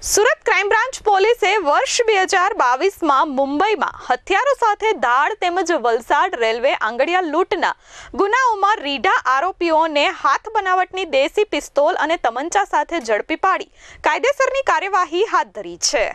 Surat crime branch પોલીસે વર્ષ બે હજાર બાવીસમાં મુંબઈમાં હથિયારો સાથે દાળ તેમજ વલસાડ રેલવે આંગડિયા લૂંટના ગુનાઓમાં રીઢા આરોપીઓને હાથ બનાવટની દેશી પિસ્તોલ અને તમંચા સાથે ઝડપી પાડી કાયદેસરની કાર્યવાહી હાથ ધરી છે.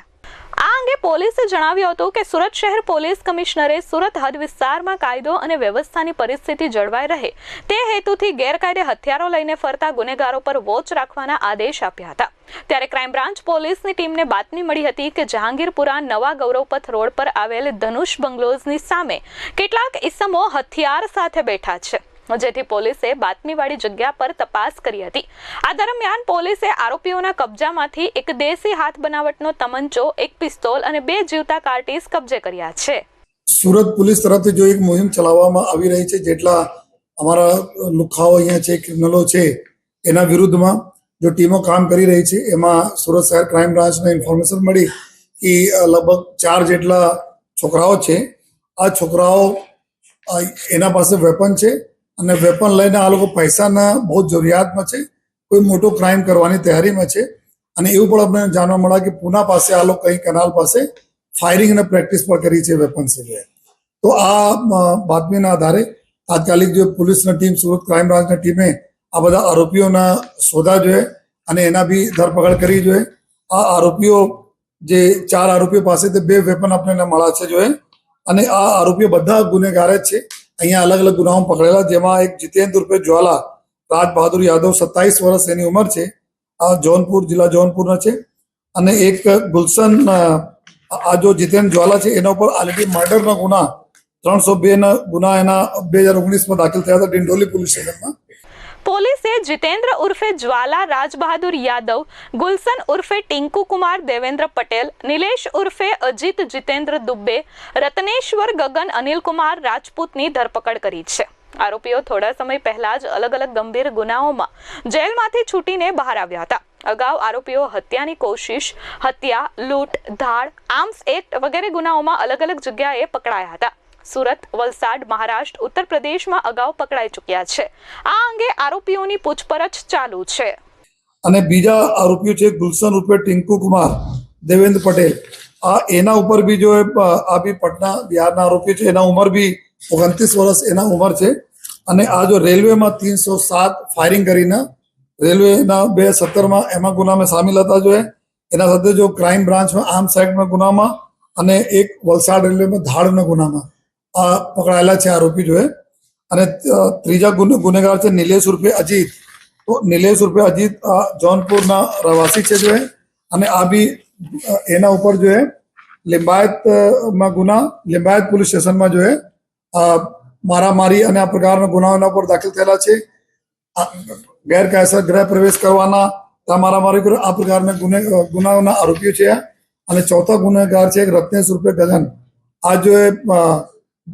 આ અંગે પોલીસે જણાવ્યું હતું કે સુરત શહેર પોલીસ કમિશનરે સુરત હદ વિસ્તારમાં કાયદો અને વ્યવસ્થાની પરિસ્થિતિ જળવાઈ રહે તે હેતુથી ગેરકાયદે હથિયારો લઈને ફરતા ગુનેગારો પર વોચ રાખવાના આદેશ આપ્યા હતા. ત્યારે ક્રાઇમ બ્રાન્ચ પોલીસની ટીમને બાતમી મળી હતી કે જહાંગીરપુરા નવા ગૌરવપથ રોડ પર આવેલ ધનુષ બંગલોઝની સામે કેટલાક ઇસમો હથિયાર સાથે બેઠા છે. જેથી પોલીસે બાતમીવાળી જગ્યા પર તપાસ કરી હતી. આ દરમિયાન પોલીસે આરોપીઓના કબજામાંથી એક દેશી હાથ બનાવટનો તમંચો, એક પિસ્તોલ અને બે જીવતા કાર્ટીસ કબજે કર્યા છે. સુરત પોલીસ તરફથી જો એક મુહિમ ચલાવવામાં આવી રહી છે, જેટલા અમારા લુખાઓ અહીંયા છે, ક્રિમિનલો છે, એના વિરુદ્ધમાં જો ટીમો કામ કરી રહી છે, એમાં સુરત શહેર ક્રાઇમ બ્રાન્ચને ઇન્ફોર્મેશન મળી કે લગભગ ચાર જેટલા છોકરાઓ છે. આ છોકરાઓ એના પાસે વેપન છે. અને વેપન લઈને આ લોકો પૈસાના બહુ જરૂરિયાતમાં છે. કોઈ મોટો ક્રાઇમ કરવાની તૈયારીમાં છે. અને એવું પણ અમને જાણવા મળ્યા કે પૂના પાસે આ લોકો કઈ કેનાલ પાસે ફાયરિંગ અને પ્રેક્ટિસ પણ કરી છે વેપન છે તો આ બાતમીના આધારે તાત્કાલિક જે પોલીસની ટીમ, સુરત ક્રાઇમ બ્રાન્ચની ટીમે આ બધા આરોપીઓના શોધા જોઈએ અને એના બી ધરપકડ કરી જોઈએ આ આરોપીઓ જે ચાર આરોપીઓ પાસેથી બે વેપન આપણને મળ્યા છે જોઈએ અને આ આરોપીઓ બધા ગુનેગાર જ છે. અહીંયા અલગ અલગ ગુનાઓ પકડેલા, જેમાં એક જીતેન્દ્ર રૂપે જ્વાલા રાજ બહાદુર યાદવ સત્તાવીસ વર્ષ એની ઉંમર છે. આ જૌનપુર, જિલ્લા જૌનપુરના છે. અને એક ગુલશન આ જો જીતેન્દ્ર જ્વાલા છે, એના ઉપર ઓલરેડી મર્ડરના ગુના, ત્રણસો બે ના ગુના એના બે હજાર ઓગણીસમાં દાખલ થયા હતા ડિંડોલી પોલીસ સ્ટેશનમાં. પોલીસે જીતેન્દ્ર ઉર્ફે જ્વાલા, રાજબહાદુર યાદવ, ગુલશન ઉર્ફે ટિંકુ કુમાર, દેવેન્દ્ર પટેલ, નિલેશ ઉર્ફે અજીત જીતેન્દ્ર દુબ્બે રત્નેશ્વર ગગન અનિલકુમાર રાજપૂતની ધરપકડ કરી છે. આરોપીઓ થોડા સમય પહેલા જ અલગ અલગ ગંભીર ગુનાઓમાં જેલમાંથી છૂટીને બહાર આવ્યા હતા. અગાઉ આરોપીઓ હત્યાની કોશિશ, હત્યા, લૂંટ, ધાડ, આર્મ્સ એક્ટ વગેરે ગુનાઓમાં અલગ અલગ જગ્યાએ પકડાયા હતા. સુરત, વલસાડ, મહારાષ્ટ્ર, ઉત્તર પ્રદેશમાં અગાઉ પકડાઈ ચૂક્યા છે. આ અંગે આરોપીઓની પૂછપરછ ચાલુ છે. અને બીજા આરોપીઓ છે ગુલશન રૂપે ટિંકુ કુમાર, દેવેન્દ્ર પટેલ. આ એના ઉપર બી જો આ બી પટના બિહારના આરોપીઓ છે, એના ઉંમર બી ઓગણત્રીસ વર્ષ એના ઉંમર છે. અને આ જો રેલવેમાં ત્રણસો સાત ફાયરિંગ કરીને રેલવેના બે સત્તરમાં એમાં ગુનામાં સામેલ હતા જો એના સાથે જો ક્રાઇમ બ્રાન્ચમાં આર્મ્સ એક્ટના ગુનામાં અને એક વલસાડ રેલવેમાં ધાડના ગુનામાં. આ પકડાયેલા છે આરોપી જોએ અને ત્રીજા ગુનેગાર છે નિલેશ રૂપે અજીત. તો નિલેશ રૂપે અજીત જૌનપુરના રહેવાસી છે જો. એ અને આ બી એના ઉપર જોએ લિંબાયતમાં ગુના લિંબાયત પોલીસ સ્ટેશનમાં જોએ મારામારી અને આ પ્રકારના ગુનાઓના પર દાખલ થયેલા છે. ગેરકાયદેસર ગૃહ પ્રવેશ કરવાના મારામારી આ પ્રકારના ગુને ગુનાઓના આરોપીઓ છે અને ચોથા ગુનેગાર છે રત્નેશ રૂપે ગગન. આ જો એ અ,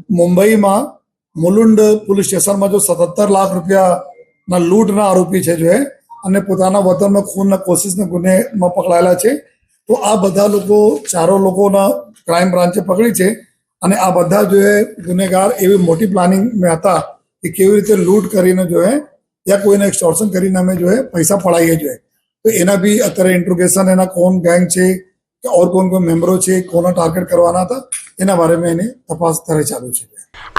મુંબઈમાં મુલુંડ પોલીસ સ્ટેશનમાં જો સત્તર લાખ રૂપિયાના લૂંટના આરોપી છે જો, અને પોતાના વતનમાં ખૂનના કોશિશના ગુનેમાં પકડાયેલા છે, તો આ બધા લોકો, ચારો લોકોના ક્રાઇમ બ્રાન્ચે પકડી છે, અને આ બધા જો ગુનેગાર એવી મોટી પ્લાનિંગ મેં હતા કે કેવી રીતે લૂંટ કરીને જો યા કોઈને એક્સટોર્શન કરીને અમે જો, પૈસા પડાવીએ જોઈએ તો એના બી અત્યારે ઇન્ટ્રોગેશન એના કોણ ગેંગ છે કે ઓર કોણ કોણ મેમ્બરો છે, કોના ટાર્ગેટ કરવાના હતા, એના બારેમાં એને તપાસ ત્યારે ચાલુ છે.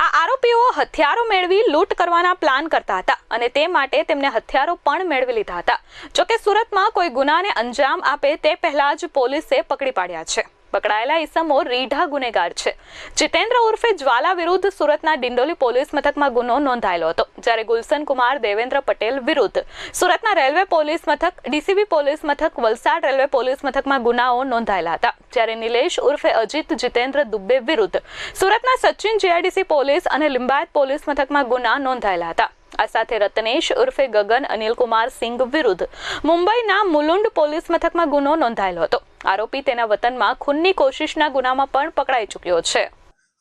આ આરોપીઓ હથિયારો મેળવી લૂંટ કરવાના પ્લાન કરતા હતા અને તે માટે તેમને હથિયારો પણ મેળવી લીધા હતા. જોકે સુરતમાં કોઈ ગુનાને અંજામ આપે તે પહેલા જ પોલીસે પકડી પાડ્યા છે. પકડાયેલા ઈસમો રીઢા ગુનેગાર છે. જીતેન્દ્ર ઉર્ફે જ્વાલા વિરુદ્ધ સુરતના ડિંડોલી પોલીસ મથકમાં ગુનો નોંધાયેલો હતો. જ્યારે ગુલશન કુમાર, દેવેન્દ્ર પટેલ વિરુદ્ધ સુરતના રેલવે પોલીસ મથક, ડીસીબી પોલીસ મથક, વલસાડ રેલવે પોલીસ મથકમાં ગુનાઓ નોંધાયેલા હતા. જ્યારે નિલેશ ઉર્ફે અજીત જીતેન્દ્ર દુબે વિરુદ્ધ સુરતના સચિન જીઆઈડીસી પોલીસ અને લિંબાયત પોલીસ મથકમાં ગુના નોંધાયેલા હતા. આ સાથે રત્નેશ ઉર્ફે ગગન અનિલકુમાર સિંઘ વિરુદ્ધ મુંબઈના મુલુંડ પોલીસ મથકમાં ગુનો નોંધાયેલો હતો આરોપી તેના વતનમાં ખૂનની કોશિશના ગુનામાં પણ પકડાઈ ચૂક્યો છે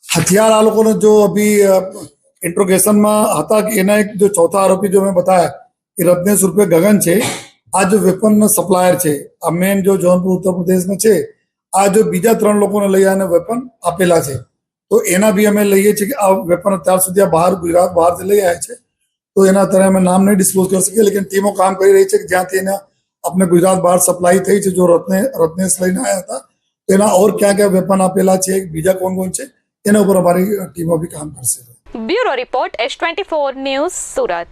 हथियार આ લોકોને જો અભી ઇન્ટ્રોગેશનમાં હતા કે એના એક જો ચોથા આરોપી જો મેં બતાયા કે રત્નેશ રૂપે ગગન છે આ જો વેપન સપ્લાયર છે આ મેન જો જૌનપુર ઉત્તર પ્રદેશમાં છે આ જો બીજા ત્રણ લોકોને લઈ આને વેપન આપેલા છે તો એના બી અમે લઈએ છીએ કે આ વેપન અત્યાર સુધી આ બહાર ગુજરાત બહારથી લઈ આવ્યા છે તો એના અત્યારે અમે નામ નહીં ડિસ્ક્લોઝ કરી શકીએ લેકિન ટીમો કામ કરી રહી છે કે જ્યાંથી એના આપણે ગુજરાત બહાર સપ્લાય થઈ છે જો રત્ને રત્નેશ લઈને આવ્યા હતા તેના ઓર ક્યાં ક્યાં વેપન આપેલા છે બીજા કોણ કોણ છે એના ઉપર અમારી ટીમો બી કામ કરશે bureau report S twenty four news Surat